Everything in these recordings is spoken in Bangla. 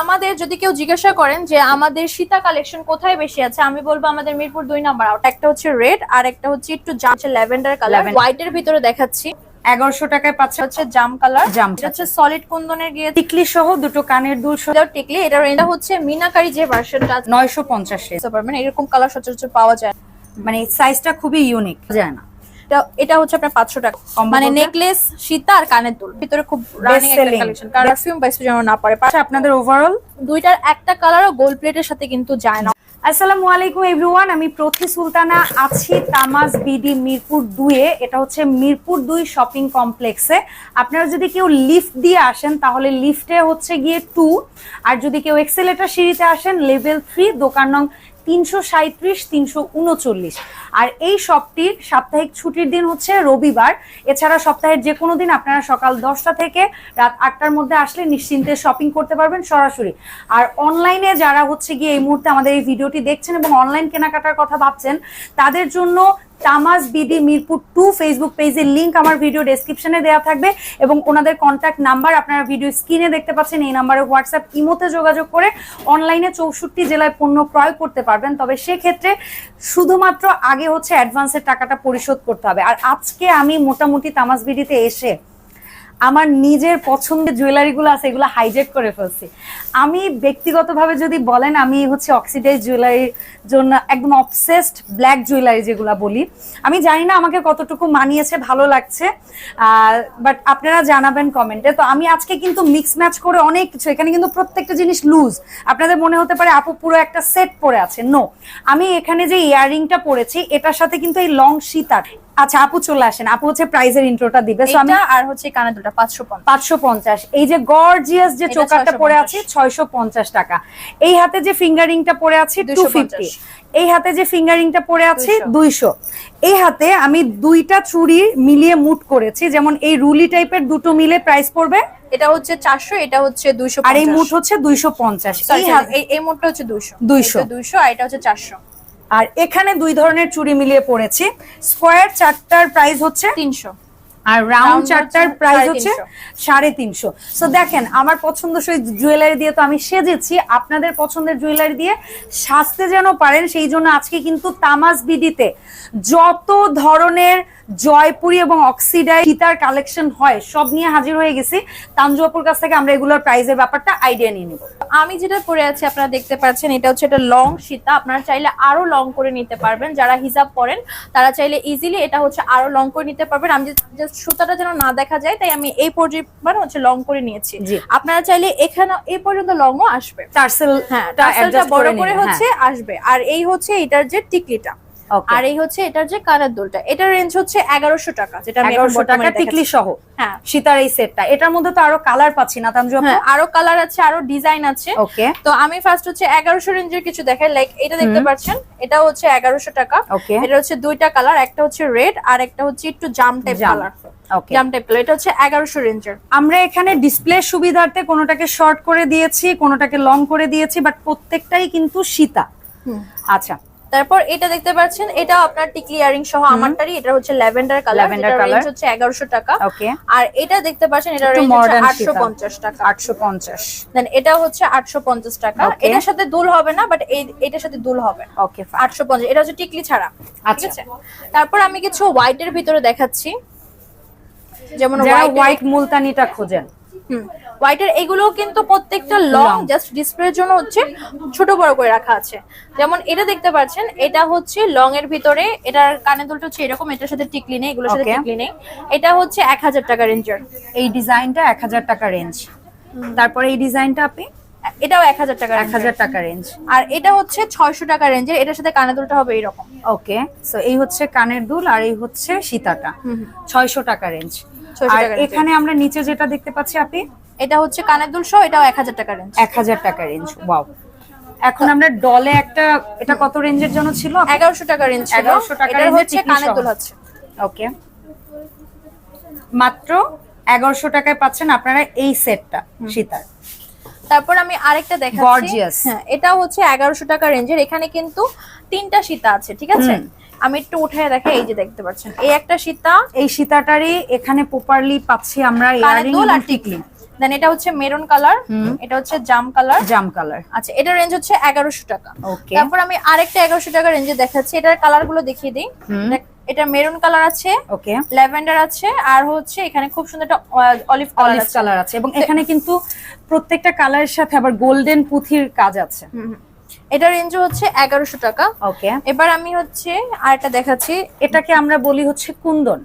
আমাদের যদি কেউ জিজ্ঞাসা করেন যে আমাদের সীতা কালেকশন কোথায় বেশি আছে আমি বলব আমাদের মিরপুর দুই নাম্বার আউট একটা হচ্ছে রেড আর একটা হচ্ছে একটু জাম ল্যাভেন্ডার কালার Lavender। হোয়াইটের ভিতরে দেখাচ্ছি। এগারোশো টাকায় পাচ্ছে হচ্ছে জাম কালার জাম হচ্ছে সলিড কুন্দনের গিয়ে টিকলি সহ দুটো কানের দুল সহ। টিকলি এটা এটা হচ্ছে মিনাকারি যে ভার্সনটা নয়শো পঞ্চাশ। পারবেন এরকম কালার সচরাচর পাওয়া যায় মানে সাইজটা খুবই ইউনিক যায় না। এটা হচ্ছে আপনার পাঁচশো টাকা মানে নেকলেস সীতা আর কানের দুল। ভিতরে খুব রানিং একটা কালেকশন পারফিউম বাইস যেন না পারে। আচ্ছা আপনাদের ওভারঅল দুইটার একটা কালারও গোল্ড প্লেটের সাথে কিন্তু যায় না। আসসালামু আলাইকুম এভরিওয়ান আমি প্রতি সুলতানা আছি তামাজ বিডি মিরপুর দুয়ে এটা হচ্ছে মিরপুর দুই শপিং কমপ্লেক্সে আপনারা যদি কেউ লিফট দিয়ে আসেন তাহলে লিফটে হচ্ছে গিয়ে টু আর যদি কেউ এক্সেলেটার সিঁড়িতে আসেন লেভেল থ্রি দোকান নং তিনশো সাঁত্রিশ তিনশো উনচল্লিশ। আর এই শপটির সাপ্তাহিক ছুটির দিন হচ্ছে রবিবার। এছাড়া সপ্তাহের যে কোনো দিন আপনারা সকাল দশটা থেকে রাত আটটার মধ্যে আসলে নিশ্চিন্তে শপিং করতে পারবেন সরাসরি। আর অনলাইনে যারা হচ্ছে গিয়ে এই মুহূর্তে আমাদের এই ভিডিওটি দেখছেন এবং অনলাইন কেনাকাটার কথা ভাবছেন, তাদের জন্য Tamaj BD Mirpur two Facebook পেজের লিঙ্ক আমার ভিডিও ডেসক্রিপশনে দেওয়া থাকবে এবং ওনাদের কন্ট্যাক্ট নাম্বার আপনারা ভিডিও স্ক্রিনে দেখতে পাচ্ছেন, এই নাম্বারে হোয়াটসঅ্যাপ ইমোতে যোগাযোগ করে অনলাইনে চৌষট্টি জেলায় পণ্য ক্রয় করতে পারবেন। তবে সেক্ষেত্রে শুধুমাত্র আগে হচ্ছে অ্যাডভান্সের টাকাটা পরিশোধ করতে হবে। আর আজকে আমি মোটামুটি তামাস বিডিতে এসে আমার নিজের পছন্দের জুয়েলারিগুলো আছে, এগুলো হাইজেক করে ফেলছি। আমি ব্যক্তিগতভাবে যদি বলেন, আমি হচ্ছে অক্সিডাইজ জুয়েলারির জন্য একদম অবসেসড ব্ল্যাক জুয়েলারি যেগুলা বলি, আমি জানি না আমাকে কতটুকু মানিয়েছে, ভালো লাগছে বাট আপনারা জানাবেন কমেন্টে তো আমি আজকে কিন্তু মিক্স ম্যাচ করে অনেক কিছু, এখানে কিন্তু প্রত্যেকটা জিনিস লুজ আপনাদের মনে হতে পারে, আপু, পুরো একটা সেট পরে আছে। নো আমি এখানে যে ইয়াররিংটা পরেছি, এটার সাথে কিন্তু এই লং সীতার আচ্ছা আপু চলে আসেন। আপু হচ্ছে প্রাইজের ইন্ট্রোটা দিবে। So আমি আর হচ্ছে দুলটা পাঁচশো পঞ্চাশ। এই যে গর্জিয়াস যে চোকারটা পরে আছে ছয়শো পঞ্চাশ টাকা। এই হাতে যে ফিঙ্গারিংটা পরে আছে 250 এই হাতে যে ফিঙ্গারিংটা পরে আছে 200 দুইশো। এই হাতে আমি দুইটা চুড়ি মিলিয়ে মুট করেছি যেমন এই রুলি টাইপের দুটো মিলে প্রাইস পড়বে। এটা হচ্ছে চারশো এটা হচ্ছে দুইশো আর এই মুঠ হচ্ছে দুইশো পঞ্চাশ। Sorry, sorry, এই এই মোটটা হচ্ছে দুইশো। 200 দুইশো আর এটা হচ্ছে চারশো। আর এখানে দুই ধরনের চুড়ি মিলিয়ে পড়েছে। স্কোয়ার চারটার প্রাইস হচ্ছে তিনশো। আর রাউন্ড চারটার প্রাইস হচ্ছে সাড়ে তিনশো। সো দেখেন আমার পছন্দসই জুয়েলারি দিয়ে তো আমি সেজেছি আপনাদের পছন্দের জুয়েলারি দিয়ে সাজতে যেন পারেন সেই জন্য আজকে কিন্তু তামাজ বিডিতে যত ধরনের জয়পুরি এবং অক্সিডাই সীতার কালেকশন হয় সব নিয়ে হাজির হয়ে গেছি। তানজুয়াপুর কাছ থেকে আমরা এগুলোর প্রাইজের ব্যাপারটা আইডিয়া নিয়ে নিব। আমি যেটা পরে আছি আপনারা দেখতে পাচ্ছেন এটা হচ্ছে একটা লং সীতা। আপনারা চাইলে আরও লং করে নিতে পারবেন। যারা হিসাব করেন তারা চাইলে ইজিলি এটা হচ্ছে আরও লং করে নিতে পারবেন। আমি জাস্ট সুতাটা যেন না দেখা যায় তাই আমি এই পরিমাণ হচ্ছে লং করে নিয়েছি। আপনারা চাইলে এখানে এই পর্যন্ত লংও আসবে। টার্সেল হ্যাঁ টাসেলটা বড় করে হচ্ছে আসবে। আর এই হচ্ছে এটার যে টিকলিটা। আর এই হচ্ছে এটার যে কানের দুলটা এটার রেঞ্জ হচ্ছে এগারোশো টাকা যেটা এগারোশো টাকা টিকলি সহ হ্যাঁ। সীতার এই সেটটা। এটার মধ্যে তো আরও কালার পাচ্ছি না তানজুয়াপু হ্যাঁ। আরও কালার আছে আরও ডিজাইন আছে। ওকে তো আমি ফার্স্ট হচ্ছে এগারোশো রেঞ্জের কিছু দেখাই। লাইক এটা দেখতে পাচ্ছেন এটা হচ্ছে এগারোশো টাকা। ওকে এটা হচ্ছে দুইটা কালার একটা হচ্ছে রেড আর একটা হচ্ছে একটু জাম টাইপ কালার জাম টাইপ কালার এটা হচ্ছে এগারোশো রেঞ্জের আমরা এখানে ডিসপ্লে সুবিধার্থে কোনোটাকে শর্ট করে দিয়েছি কোনোটাকে লং করে দিয়েছি বাট প্রত্যেকটাই কিন্তু সীতা। আচ্ছা। তারপর এটা দেখতে পাচ্ছেন এটা আপনার টিকলি ইয়ারিং সহ আমারটারই এটা হচ্ছে ল্যাভেন্ডার কালার Lavender এটা হচ্ছে এগারোশো টাকা। ওকে। আর এটা দেখতে পাচ্ছেন এটা রেঞ্জ হচ্ছে modern আটশো সীতা। পঞ্চাশ টাকা। আটশো পঞ্চাশ। দেন এটা হচ্ছে আটশো পঞ্চাশ টাকা। এটার সাথে দুল হবে না বাট এই এটার সাথে দুল হবে। ওকে আটশো পঞ্চাশ এটা হচ্ছে টিকলি ছাড়া ঠিক আচ্ছা। আছে? তারপর আমি কিছু হোয়াইটের ভিতরে দেখাচ্ছি। যেমন হোয়াইট মুলতানিটা খোঁজেন। হোয়াইটের এগুলো কিন্তু প্রত্যেকটা লং জাস্ট ডিসপ্লের জন্য হচ্ছে ছোট বড় করে রাখা আছে। যেমন এটা দেখতে পাচ্ছেন এটা হচ্ছে লং এর ভিতরে এটার কানে দুলটা হচ্ছে এরকম এটার সাথে টিকলি নেই এগুলোর সাথে টিকলি নেই। এটা হচ্ছে এক হাজার টাকা রেঞ্জের এই ডিজাইনটা এক হাজার টাকা রেঞ্জ তারপরে এই ডিজাইনটা আপনি? এটাও এক হাজার টাকা এক হাজার টাকা রেঞ্জ আর এটা হচ্ছে ছয়শো টাকা রেঞ্জের এটার সাথে কানে দুলটা হবে এরকম। ওকে সো এই হচ্ছে কানের দুল আর এই হচ্ছে সীতাটা। ছয়শো টাকা রেঞ্জ 600 আর এখানে আমরা নিচে যেটা দেখতে পাচ্ছি আপনি এটা হচ্ছে কানের দুল সহ এটাও এক হাজার টাকা রেঞ্জ এক হাজার টাকা রেঞ্জ ওয়াও এখন আমরা ডলে একটা এটা কত রেঞ্জের জন্য ছিল? এগারোশো টাকা রেঞ্জ 1100 টাকা হচ্ছে কানের দুল আছে ওকে মাত্র এগারোশো টাকায় পাচ্ছেন আপনারা এই সেটটা সীতার। তারপর আমি আরেকটা দেখাচ্ছি। হ্যাঁ এটা হচ্ছে এগারোশো টাকা রেঞ্জের এখানে কিন্তু তিনটা সীতা আছে ঠিক আছে। আমি একটু উঠায় দেখে এই যে দেখতে পাচ্ছেন। এই একটা সীতা এই সীতাটারই এখানে প্রপারলি পাচ্ছি আমরা ইয়ারিং আর টিকলি। দেন এটা হচ্ছে মেরুন কালার। এটা হচ্ছে জাম কালার জাম কালার আচ্ছা এটা রেঞ্জ হচ্ছে এগারোশো টাকা। তারপর আমি আরেকটা এগারোশো টাকা রেঞ্জে দেখাচ্ছি এটার কালারগুলো দেখিয়ে দিই। দেখ, এটা মেরুন কালার আছে ওকে ল্যাভেন্ডার আছে আর হচ্ছে এখানে খুব সুন্দর একটা অলিভ অলিভ কালার আছে। এবং এখানে কিন্তু প্রত্যেকটা কালারের সাথে আবার গোল্ডেন পুঁথির কাজ আছে। এটা রেঞ্জ হচ্ছে এগারোশো টাকা। ওকে এবার আমি হচ্ছে আরেকটা দেখাচ্ছি। এটাকে আমরা বলি হচ্ছে কুন্দন।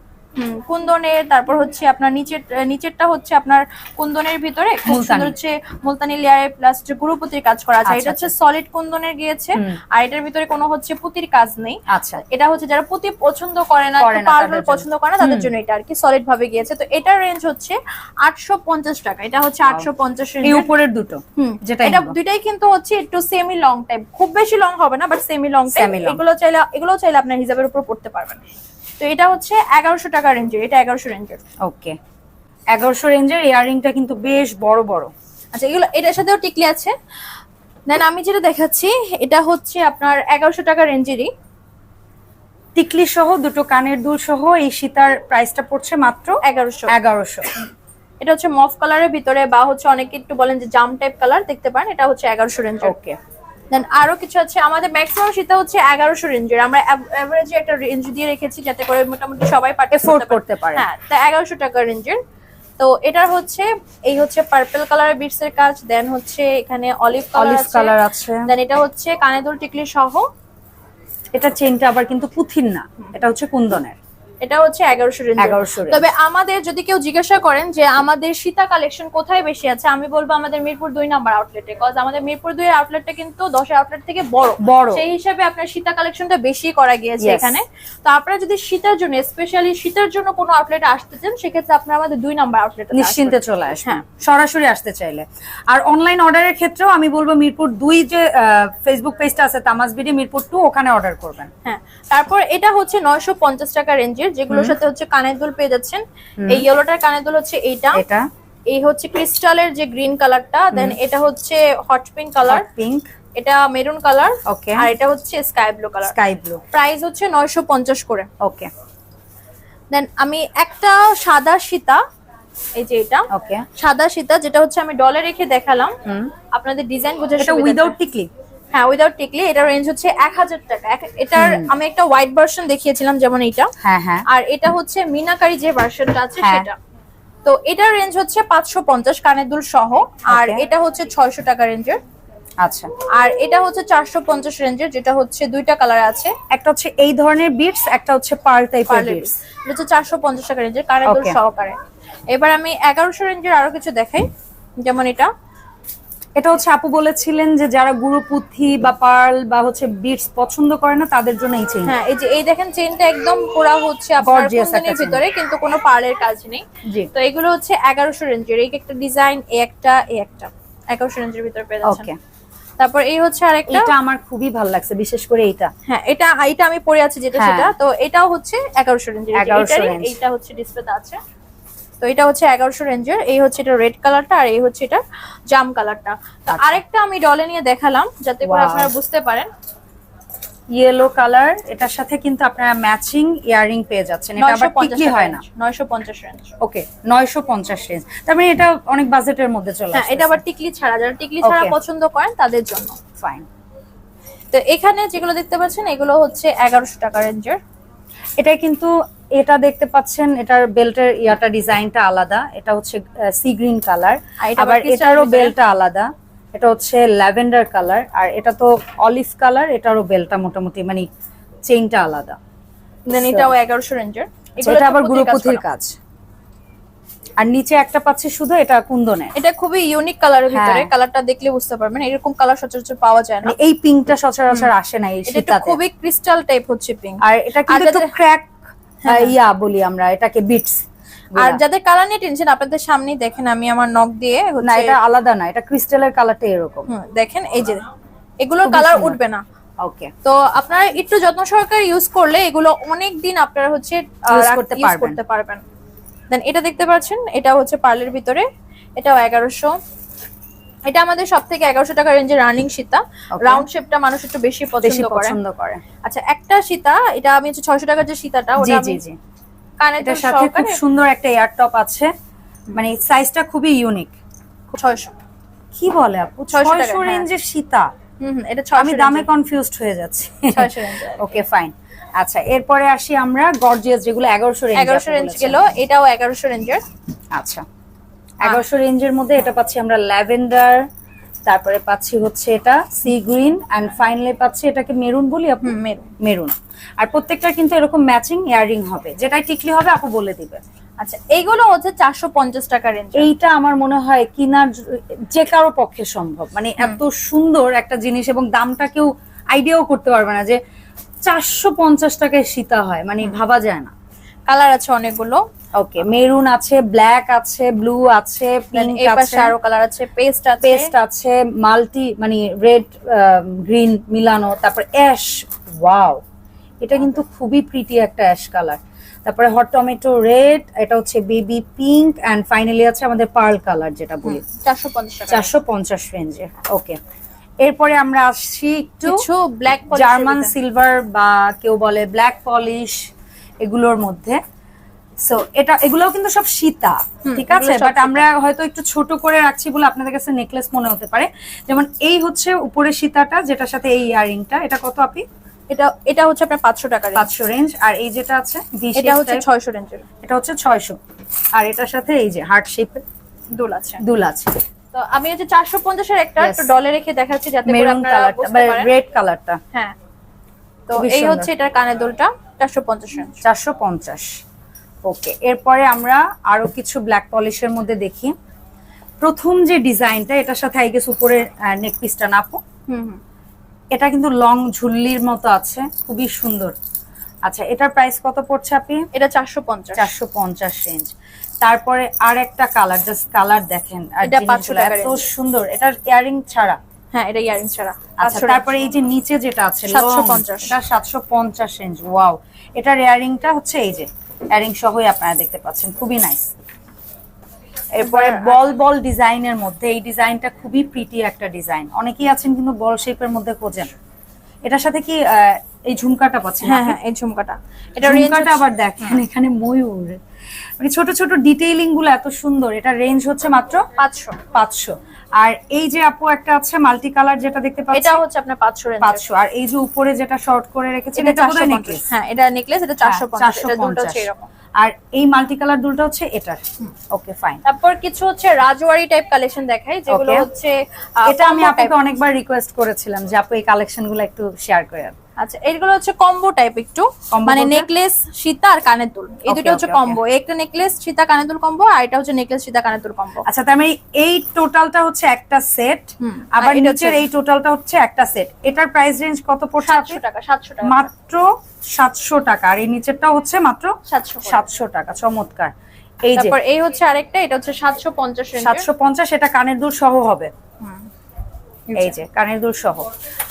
কুন্দনের তারপর হচ্ছে আপনার নিচের নিচেরটা হচ্ছে আপনার কুন্দনের ভিতরে খুব মুলতানি। সুন্দর হচ্ছে মুলতানি লেয়ারে প্লাস গুরুপুতির কাজ করা আছে আচ্ছা, এটা হচ্ছে সলিড কুন্দনের গিয়েছে আর এটার ভিতরে কোনো হচ্ছে পুতির কাজ নেই। আচ্ছা। এটা হচ্ছে যারা পুতি পছন্দ করে না করে না, পার্ল তাদের জন্য। পছন্দ করে না তাদের জন্য এটা আর কি সলিড ভাবে গিয়েছে। তো এটার রেঞ্জ হচ্ছে আটশো পঞ্চাশ টাকা এটা হচ্ছে আটশো পঞ্চাশ এই উপরের দুটো যেটা এটা। দুইটাই কিন্তু হচ্ছে একটু সেমি লং টাইপ খুব বেশি লং হবে না বাট সেমি লং টাইপ এগুলো চাইলে এগুলো চাইলে আপনার হিসাবের উপর পড়তে পারবেন। তো এটা হচ্ছে এগারোশো টাকা রেঞ্জের এটা এগারোশো রেঞ্জের। ওকে। এগারোশো রেঞ্জের ইয়ারিংটা কিন্তু বেশ বড় বড়। আচ্ছা এগুলো এটার সাথেও টিকলি আছে। দেন আমি যেটা দেখাচ্ছি এটা হচ্ছে আপনার এগারোশো টাকা রেঞ্জেরই। টিকলি সহ দুটো কানের দুল সহ এই সীতার প্রাইসটা পড়ছে মাত্র এগারোশো। এগারোশো। এটা হচ্ছে মফ কালারের ভিতরে বা হচ্ছে অনেকে একটু বলেন যে জাম টাইপ কালার দেখতে পারেন এটা হচ্ছে এগারোশো রেঞ্জের। ওকে। দেন আরও কিছু আছে আমাদের ম্যাক্সিমাম সেটা হচ্ছে এগারোশো রেঞ্জের। আমরা অ্যাভারেজে একটা রেঞ্জ দিয়ে রেখেছি যাতে করে মোটামুটি সবাই Afford করতে পারে। হ্যাঁ তা এগারোশো টাকা রেঞ্জের। তো এটার হচ্ছে এই হচ্ছে পার্পল কালার বিটস এর কাজ দেন হচ্ছে এখানে অলিভ অলিভ কালার আছে। দেন এটা হচ্ছে কানে দুল টিকলি সহ। এটা চেনটা আবার কিন্তু পুথির না এটা হচ্ছে কুন্দনের। এটা হচ্ছে এগারোশো এগারোশো তবে আমাদের যদি কেউ জিজ্ঞাসা করেন যে আমাদের সীতা কালেকশন কোথায় বেশি আছে আমি বলব আমাদের মিরপুর দুই নাম্বার আউটলেটে কজ আমাদের মিরপুর দুই আউটলেটটা কিন্তু দশ আউটলেট থেকে বড়। বড়। সেই হিসাবে আপনার সীতা কালেকশনটা বেশি করা গিয়েছে এখানে। তো আপনারা যদি শীতের জন্য স্পেশালি শীতের জন্য কোনো আউটলেট আসতে চান সেক্ষেত্রে আপনারা আমাদের দুই নাম্বার আউটলেট নিশ্চিন্তে চলে আসবে। হ্যাঁ। সরাসরি আসতে চাইলে। আর অনলাইন অর্ডারের ক্ষেত্রেও আমি বলব মিরপুর দুই যে ফেসবুক পেজটা আছে তামাজ বিডি মিরপুর টু ওখানে অর্ডার করবেন। হ্যাঁ। তারপর এটা হচ্ছে নয়শো পঞ্চাশ টাকা রেঞ্জের। যেগুলোর সাথে হচ্ছে কানের দুল পেয়ে যাচ্ছেন। এই ইয়েলোটার কানের দুল হচ্ছে এইটা। এটা। এই হচ্ছে ক্রিস্টালের যে গ্রিন কালারটা দেন এটা হচ্ছে হট পিঙ্ক কালার পিঙ্ক এটা মেরুন কালার ওকে আর এটা হচ্ছে sky blue colour sky blue price হচ্ছে নয়শো পঞ্চাশ করে। ওকে দেন আমি একটা সাদা সীতা এই যে এটা। ওকে সাদা সীতা যেটা হচ্ছে আমি ডলে রেখে দেখালাম। আপনাদের ডিজাইন বোঝার এটা। উইদাউট টিকলি? হ্যাঁ উইদাউট টিকলি এটার রেঞ্জ হচ্ছে এক হাজার টাকা। এটার আমি একটা হোয়াইট ভার্সন দেখিয়েছিলাম যেমন এইটা। হ্যাঁ হ্যাঁ। আর এটা হচ্ছে মিনাকারি যে ভার্সনটা আছে হ্যাঁ। সেটা। তো এটার রেঞ্জ হচ্ছে পাঁচশো পঞ্চাশ কানের দুল সহ। আর এটা হচ্ছে ছয়শো টাকা রেঞ্জের আচ্ছা। আর এটা হচ্ছে চারশো পঞ্চাশ রেঞ্জের যেটা হচ্ছে দুইটা কালার আছে। একটা হচ্ছে এই ধরনের বিটস একটা হচ্ছে পার্ল টাইপের বিটস এটা হচ্ছে চারশো পঞ্চাশ টাকা রেঞ্জের কানের দুল সহকারে। এবার আমি এগারোশো রেঞ্জের আরও কিছু দেখাই। যেমন এটা। এটা হচ্ছে আপু বলেছিলেন যে যারা গুরু গুরুপুথি বা পার্ল বা হচ্ছে বিটস পছন্দ করে না তাদের জন্য এই চেইন হ্যাঁ এই যে এই দেখেন চেনটা একদম পুরা হচ্ছে আপনার কুন্দনের ভিতরে কিন্তু কোনো পার্লের কাজ নেই। তো এগুলো হচ্ছে এগারোশো রেঞ্জের এই একটা ডিজাইন এই একটা এই একটা। এগারোশো রেঞ্জের ভিতরে পেয়ে যাচ্ছেন। ওকে তারপর এই হচ্ছে আরেকটা। এটা আমার খুবই ভালো লাগছে বিশেষ করে এইটা। হ্যাঁ এটা এটা আমি পরে আছি যেটা হ্যাঁ। সেটা। তো এটাও হচ্ছে এগারোশো রেঞ্জের 1100 range। এইটা হচ্ছে ডিসপ্লেতে আছে। তো এটা হচ্ছে এগারোশো রেঞ্জের এই হচ্ছে এটা রেড কালারটা আর এই হচ্ছে এটা জাম কালারটা তো আচ্ছা। আরেকটা আমি ডলে নিয়ে দেখালাম যাতে করে আপনারা বুঝতে পারেন। ইয়েলো কালার এটার সাথে কিন্তু আপনারা ম্যাচিং ইয়ারিং পেয়ে যাচ্ছেন। এটা আবার টিকলি হয় না? নয়শো পঞ্চাশ রেঞ্জ ওকে নয়শো পঞ্চাশ রেঞ্জ তার মানে এটা অনেক বাজেটের মধ্যে চলে হ্যাঁ এটা আবার টিকলি ছাড়া যারা টিকলি ছাড়া পছন্দ করেন তাদের জন্য। ফাইন তো এখানে যেগুলো দেখতে পাচ্ছেন এগুলো হচ্ছে এগারোশো টাকা রেঞ্জের এটা কিন্তু এটা দেখতে পাচ্ছেন এটার বেল্টের ইয়াটা ডিজাইনটা আলাদা। এটা হচ্ছে সি গ্রিন কালার আবার এটারও ভিতরে। বেলটা আলাদা। এটা হচ্ছে ল্যাভেন্ডার কালার আর এটা তো অলিভ কালার এটারও বেলটা মোটামুটি মানে চেইনটা আলাদা। দেন এটাও এগারোশো রেঞ্জের। এটা আবার গুরুপুথির কাজ। আর নিচে একটা পাচ্ছি শুধু এটা কুন্দনে এটা খুবই ইউনিক কালারের ভিতরে। হ্যাঁ। কালারটা দেখলে বুঝতে পারবেন এরকম কালার সচরাচর পাওয়া যায় না। মানে এই পিঙ্কটা সচরাচর আসে না এই এটা খুবই ক্রিস্টাল টাইপ হচ্ছে পিঙ্ক আর এটা কিন্তু একটু ক্র্যাক। ইয়া বলি আমরা এটাকে বিটস আর যাদের কালার নিয়ে টেনশন আপনাদের সামনেই দেখেন আমি আমার নখ দিয়ে না এটা আলাদা না এটা ক্রিস্টালের কালারটা এরকম। দেখেন এই যে এগুলোর কালার উঠবে না। ওকে তো আপনারা একটু যত্ন সহকারে ইউজ করলে এগুলো অনেক দিন আপনারা হচ্ছে করতে পারবেন। করতে পারবেন। দেন এটা দেখতে পাচ্ছেন এটা হচ্ছে পার্লের ভিতরে এটাও এগারোশো। এটা আমাদের সব থেকে এগারোশো টাকা রেঞ্জের রানিং সীতা. রাউন্ড শেপটা মানুষ একটু বেশি পছন্দ করে। পছন্দ করে। আচ্ছা একটা সীতা এটা আমি হচ্ছে ছয়শো টাকার যে সীতাটা ওটা জি জি। দুল সাথে খুব সুন্দর একটা এয়ার টপ আছে। মানে সাইজটা খুবই ইউনিক ছয়শো। কি বলে আপু? ছয়শো হ্যাঁ। রেঞ্জের সীতা। হুম এটা আমি দামে কনফিউজড হয়ে যাচ্ছি। ওকে ফাইন আচ্ছা এরপরে আসি আমরা গর্জিয়াস যেগুলো এগারোশো এগারোশো রেঞ্জ গেল এটাও এগারোশো রেঞ্জের আচ্ছা। এগারোশো রেঞ্জের মধ্যে এটা পাচ্ছি আমরা ল্যাভেন্ডার তারপরে পাচ্ছি হচ্ছে এটা সি গ্রিন অ্যান্ড ফাইনালি পাচ্ছি এটাকে মেরুন বলি আপু? মেরুন। আর প্রত্যেকটা কিন্তু এরকম ম্যাচিং ইয়াররিং হবে যেটাই টিকলি হবে আপু বলে দিবে। আচ্ছা এইগুলো হচ্ছে চারশো পঞ্চাশ টাকা রেঞ্জ এইটা আমার মনে হয় কিনার যে কারও পক্ষে সম্ভব। মানে এত সুন্দর একটা জিনিস এবং দামটা কেউ আইডিয়াও করতে পারবে না যে চারশো পঞ্চাশ টাকায় সীতা হয় মানে ভাবা যায় না। কালার আছে অনেকগুলো। ওকে মেরুন আছে ব্ল্যাক আছে ব্লু আছে পিঙ্ক আছে আরও কালার আছে পেস্ট আছে। পেস্ট আছে মাল্টি মানে রেড গ্রিন মিলানো তারপর অ্যাশ ওয়াও এটা কিন্তু খুবই প্রিটি একটা অ্যাশ কালার তারপরে হট টমেটো রেড এটা হচ্ছে বেবি পিঙ্ক অ্যান্ড ফাইনালি আছে আমাদের পার্ল কালার যেটা বলি। চারশো পঞ্চাশ চারশো পঞ্চাশ রেঞ্জে ওকে এরপরে আমরা আসছি একটু ব্ল্যাক জার্মান সিলভার বা কেউ বলে ব্ল্যাক পলিশ এগুলোর মধ্যে। সো এটা এগুলোও কিন্তু সব সীতা ঠিক আছে? বাট আমরা হয়তো একটু ছোট করে রাখছি বলে আপনাদের কাছে নেকলেস মনে হতে পারে। যেমন এই হচ্ছে উপরে সীতাটা যেটার সাথে এই ইয়ারিংটা। এটা কত আপনি এটা এটা হচ্ছে আপনার পাঁচশো টাকা পাঁচশো রেঞ্জ আর এই যেটা আছে এটা হচ্ছে ছয়শো রেঞ্জের এটা হচ্ছে ছয়শো। আর এটার সাথে এই যে হার্ট শেপের দুল আছে। দুল আছে। তো আমি হচ্ছে চারশো পঞ্চাশের একটা ডলে রেখে দেখাচ্ছি যাতে মেরুন কালারটা রেড কালারটা হ্যাঁ। তো এই হচ্ছে এটার কানের দুলটা চারশো পঞ্চাশ চারশো পঞ্চাশ। ওকে এরপরে আমরা আরও কিছু ব্ল্যাক পলিশের মধ্যে দেখি। প্রথম যে ডিজাইনটা এটার সাথে আই গেস উপরের নেক পিসটা নাপো। এটা কিন্তু লং ঝুল্লির মতো আছে খুবই সুন্দর। আচ্ছা এটার প্রাইস কত পড়ছে আপনি? এটা চারশো পঞ্চাশ। চারশো পঞ্চাশ রেঞ্জ তারপরে আর একটা কালার জাস্ট কালার দেখেন এটা 500 জিনিসগুলো এত সুন্দর। এটার ইয়ারিং ছাড়া। হ্যাঁ এটা ইয়ারিং ছাড়া। আচ্ছা তারপরে এই যে নিচে যেটা আছে 750 এটা সাতশো পঞ্চাশ রেঞ্জ ওয়াও এটার ইয়ারিংটা হচ্ছে এই যে ইয়ারিং সহই আপনারা দেখতে পাচ্ছেন খুবই নাইস এরপরে বল বল ডিজাইনের মধ্যে এই ডিজাইনটা খুবই প্রিটি একটা ডিজাইন। অনেকেই আছেন কিন্তু বল শেপের মধ্যে খোঁজেন। এটার সাথে কি এই ঝুমকাটা পাচ্ছেন হ্যাঁ হ্যাঁ এই ঝুমকাটা। এটা রেঞ্জ ঝুমকাটা আবার দেখেন এখানে ময়ূর। মানে ছোট ছোট ডিটেইলিংগুলো এত সুন্দর এটা রেঞ্জ হচ্ছে মাত্র পাঁচশো। পাঁচশো। আর এই যে আপু একটা আছে মাল্টি কালার যেটা দেখতে এটা হচ্ছে আপনার পাঁচশো রেঞ্জ পাঁচশো। আর এই যে উপরে যেটা শর্ট করে রেখেছেন এটা বোধহয় নেকলেস হ্যাঁ এটা নেকলেস এটা চারশো পঞ্চাশ। এটা দুটো হচ্ছে এরকম। আর এই মাল্টি কালার দুলটা হচ্ছে এটার। ওকে ফাইন তারপর কিছু হচ্ছে রাজওয়ারি টাইপ কালেকশন দেখাই যেগুলো হচ্ছে এটা আমি আপনাকে অনেকবার রিকোয়েস্ট করেছিলাম যে আপু এই কালেকশনগুলো একটু শেয়ার করেন আচ্ছা এইগুলো হচ্ছে কম্বো টাইপ একটু। মানে নেকলেস সীতা আর কানের দুল। এই দুটো হচ্ছে. কম্বো একটা নেকলেস সীতা কানের দুল কম্বো আর এটা হচ্ছে নেকলেস সীতা কানের দুল কম্বো আচ্ছা তার মানে এই টোটালটা হচ্ছে একটা সেট আবার নিচের এই টোটালটা হচ্ছে একটা সেট এটার প্রাইস রেঞ্জ কত পড়ছে আপনি? সাতশো টাকা সাতশো টাকা। মাত্র সাতশো টাকা আর এই নিচেরটা হচ্ছে মাত্র সাতশো সাতশো টাকা চমৎকার। এই যে তারপর এই হচ্ছে আরেকটা এটা হচ্ছে সাতশো পঞ্চাশ সাতশো পঞ্চাশ এটা কানের দুল সহ হবে। এই যে কানের দুল সহ।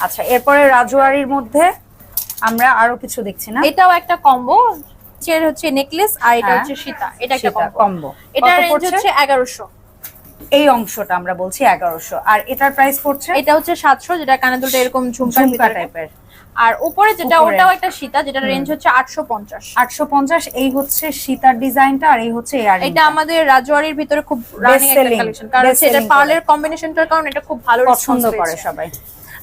আচ্ছা এরপরে রাজুয়ারির মধ্যে আমরা আরও কিছু দেখছি না? এটাও একটা কম্বো চেয়ার হচ্ছে নেকলেস আর এটা হ্যাঁ। হচ্ছে সীতা। এটা একটা কম্বো। এটা রেঞ্জ হচ্ছে 1100 এই অংশটা আমরা বলছি 1100 আর এটার প্রাইস পড়ছে? এটা হচ্ছে সাতশো যেটা কানের দুলটা এরকম ঝুমকা টাইপের আর উপরে যেটা। ওটাও একটা সীতা যেটা রেঞ্জ হচ্ছে আটশো পঞ্চাশ। আটশো পঞ্চাশ এই হচ্ছে সীতার ডিজাইনটা আর এই হচ্ছে এয়ার এটা আমাদের রাজওয়ারির ভিতরে খুব রানিং একটা কালেকশন কারণ এটা পার্লের কম্বিনেশনটার কারণে এটা খুব ভালো পছন্দ করে সবাই।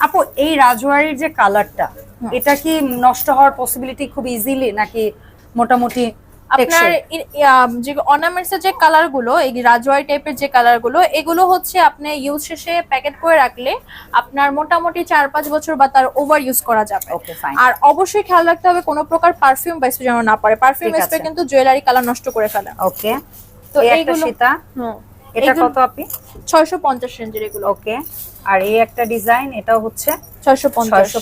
আপু এই রাজওয়ারির যে কালারটা এটা কি নষ্ট হওয়ার পসিবিলিটি খুব ইজিলি নাকি মোটামুটি আপনার যে অর্নামেন্টস এর যে কালারগুলো এই রাজওয়ারি টাইপের যে কালারগুলো এগুলো হচ্ছে আপনি ইউজ শেষে প্যাকেট করে রাখলে আপনার মোটামুটি চার পাঁচ বছর বা তার ওভার ইউজ করা যাবে। আর অবশ্যই খেয়াল রাখতে হবে কোনো প্রকার পারফিউম বা যেন না পড়ে। পারফিউম স্প্রে কিন্তু জুয়েলারি কালার নষ্ট করে ফেলে। ওকে তো এইগুলো- এটা কত আপনি? ছয়শো পঞ্চাশ রেঞ্জের এগুলো। ওকে আর এই একটা ডিজাইন এটাও হচ্ছে ছয়শো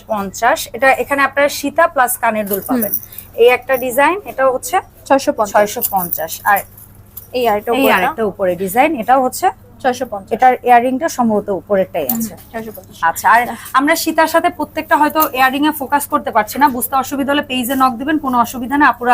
পঞ্চাশ। এটা এখানে আপনারা সীতা প্লাস কানের দুল পাবেন। এই একটা ডিজাইন এটাও হচ্ছে ছয়শো পঞ্চাশ। আর এই আরেকটা উপরে ডিজাইন এটাও হচ্ছে এটার ইয়ারিংটা সম্ভবত উপরেরটাই আছে। আচ্ছা আর আমরা সীতার সাথে প্রত্যেকটা হয়তো এয়ারিং এ ফোকাস করতে পারছি না বুঝতে অসুবিধা হলে পেজে নক দিবেন কোনো অসুবিধা না আপুরা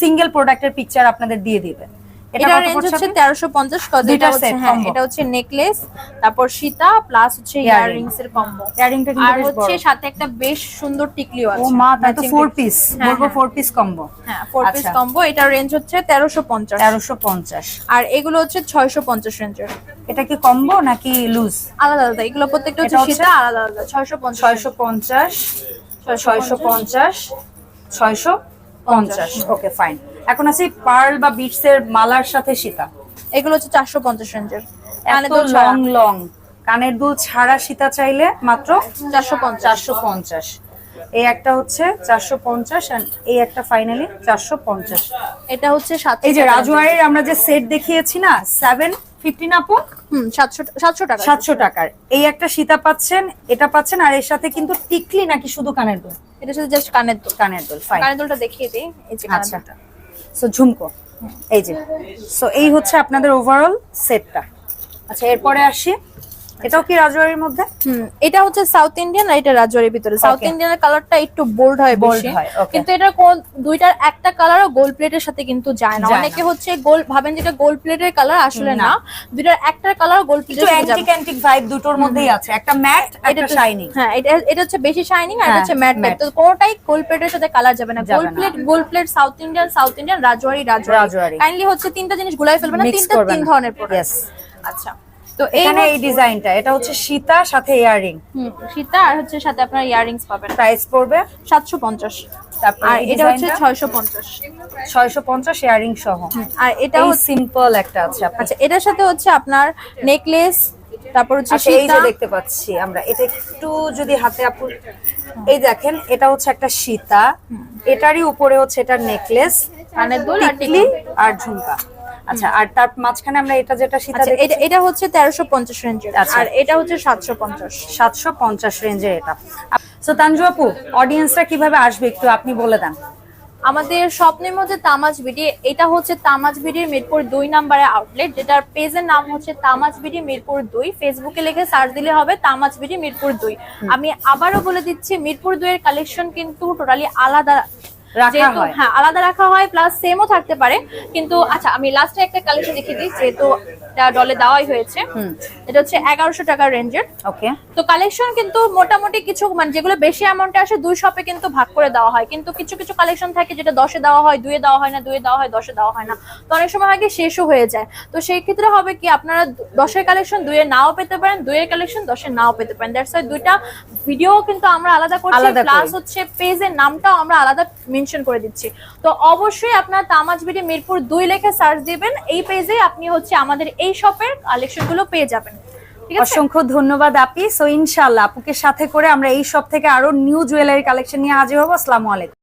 সিঙ্গেল প্রোডাক্টের পিকচার আপনাদের দিয়ে দিবেন এটা এটা রেঞ্জ হচ্ছে আপনি? তেরোশো পঞ্চাশ দুইটা set হ্যাঁ এটা হচ্ছে নেকলেস তারপর সীতা প্লাস হচ্ছে। ইয়াররিংস এর কম্বো ইয়ারিংটা কিন্তু আর হচ্ছে সাথে একটা বেশ সুন্দর টিকলিও ও আছে। মা তাই তো matching ফোর পিস হ্যাঁ, বলব হ্যাঁ। ফোর পিস কম্বো হ্যাঁ ফোর পিস। কম্বো এটা রেঞ্জ হচ্ছে তেরোশো পঞ্চাশ। তেরোশো পঞ্চাশ। আর এগুলো হচ্ছে ছয়শো পঞ্চাশ রেঞ্জের এটা কি কম্বো নাকি লুজ আলাদা আলাদা। এগুলো প্রত্যেকটা হচ্ছে এটা হচ্ছে- সীতা আলাদা আলাদা। ছয়শো পঞ্চাশ ছয়শো পঞ্চাশ ছয়শো পঞ্চাশ। ওকে ফাইন এখন আছে পার্ল বা বিটস এর মালার সাথে সীতা। এগুলো হচ্ছে চারশো পঞ্চাশ রেঞ্জের। এত লং লং কানের দুল ছাড়া সীতা চাইলে মাত্র চারশো চারশো পঞ্চাশ। এই একটা হচ্ছে চারশো পঞ্চাশ এই একটা ফাইনালি চারশো পঞ্চাশ। এটা হচ্ছে এই যে আমরা যে সেট দেখিয়েছি না সেভেন ফিফটিন আপু? সাতশো সাতশো টাকা সাতশো টাকার। এই একটা সীতা পাচ্ছেন এটা পাচ্ছেন আর এর সাথে কিন্তু টিকলি নাকি শুধু কানের দুল? এটা শুধু জাস্ট কানের দুল। কানের দুল ফাইন কানের দুলটা দেখিয়ে দিই এই যে আচ্ছা। সো ঝুমকো। এই যে। সো এই হচ্ছে আপনাদের ওভারঅল সেটটা আচ্ছা এরপরে আসি। এটাও কি রাজবাড়ির মধ্যে? হুম এটা হচ্ছে সাউথ ইন্ডিয়ান আর এটা রাজবাড়ির ভিতরে। South Okay. ইন্ডিয়ানের কালারটা একটু বোল্ড হয় বেশি। কিন্তু এটা কোন দুইটার একটা কালারও গোল্ড প্লেটের সাথে কিন্তু যায় না। অনেকে হচ্ছে গোল্ড ভাবেন যেটা গোল্ড প্লেটের কালার আসলে না। দুইটার একটা কালার গোল্ড প্লেটের সাথে অ্যান্টিক অ্যান্টিক ভাইব দুটোর মধ্যেই আছে। একটা ম্যাট একটা শাইনিং হ্যাঁ এটা এটা হচ্ছে বেশি শাইনিং আর এটা হ্যাঁ, হচ্ছে ম্যাট matte। তো কোনোটাই গোল্ড প্লেটের সাথে কালার যাবে না। Gold plate gold plate south Indian south Indian Rajwari রাজওয়ারি রাজওয়ারি। কাইন্ডলি হচ্ছে তিনটা জিনিস গুলাই ফেলবে না তিনটা তিন ধরনের প্রোডাক্ট আচ্ছা। তো এই এখানে এই ডিজাইনটা এটা হচ্ছে সীতা সাথে ইয়াররিং হুম, সীতা আর হচ্ছে সাথে আপনার ইয়ারিংস পাবেন। প্রাইস পড়বে? সাতশো পঞ্চাশ। তারপর আর এটা হচ্ছে ইয়াররিং সহ। আর এটাও সিম্পল একটা আছে আচ্ছা এটার সাথে হচ্ছে আপনার নেকলেস তারপর হচ্ছে আচ্ছা এই যে দেখতে পাচ্ছি আমরা এটা একটু যদি হাতে আপু এই দেখেন এটা হচ্ছে একটা সীতা। এটারই উপরে হচ্ছে এটা নেকলেস কানের দুল আর টিকলি। আর ঝুমকা। আচ্ছা আর তার মাঝখানে আমরা এটা যেটা সীতা আচ্ছা এটা এটা হচ্ছে তেরোশো পঞ্চাশ রেঞ্জের আচ্ছা। আর এটা হচ্ছে সাতশো পঞ্চাশ। সাতশো পঞ্চাশ রেঞ্জের এটা। সো তানজু আপু অডিয়েন্সরা কীভাবে আসবে একটু আপনি বলে দেন। আমাদের স্বপ্নের মধ্যে তামাজ বিডি এটা হচ্ছে তামাজ বিডির মিরপুর দুই নাম্বারে আউটলেট যেটার পেজের নাম হচ্ছে তামাজ বিডি মিরপুর দুই। ফেসবুকে লিখে সার্চ দিলে হবে তামাজ বিডি মিরপুর দুই। আমি আবারও বলে দিচ্ছি মিরপুর দুইয়ের কালেকশন কিন্তু টোটালি আলাদা যেহেতু হ্যাঁ। আলাদা রাখা হয় প্লাস সেমও থাকতে পারে। কিন্তু আচ্ছা আমি লাস্টে একটা কালেকশন দেখিয়ে দিই যেহেতু ডলে দেওয়াই হয়েছে। এটা হচ্ছে এগারোশো টাকার রেঞ্জের ওকে তো কালেকশন কিন্তু মোটামুটি কিছু মানে যেগুলো বেশি অ্যামাউন্টে আসে দুই শপে কিন্তু ভাগ করে দেওয়া হয়। কিন্তু কিছু কিছু কালেকশন থাকে যেটা দশে দেওয়া হয় দুয়ে দেওয়া হয় না দুয়ে দেওয়া হয় দশে দেওয়া হয় না। তো অনেক সময় আগে শেষও হয়ে যায়। তো সেই ক্ষেত্রে হবে কি আপনারা দশের কালেকশন দুয়ে নাও পেতে পারেন দুইয়ের কালেকশন দশে নাও পেতে পারেন। দ্যাটস ওয়াই দুইটা ভিডিও কিন্তু আমরা আলাদা করছি প্লাস হচ্ছে পেজের নামটাও আমরা আলাদা মেনশন করে দিচ্ছি। তো অবশ্যই আপনার তামাজ বিডি মিরপুর দুই লেখে সার্চ দিবেন। এই পেজে আপনি হচ্ছে আমাদের এই শপের কালেকশনগুলো পেয়ে যাবেন। অসংখ্য ধন্যবাদ আপি। সো ইনশাল্লাহ আপুকে সাথে করে আমরা এই সব থেকে আরও নিউ জুয়েলারি কালেকশন নিয়ে হাজির হব। আসসালামু আলাইকুম।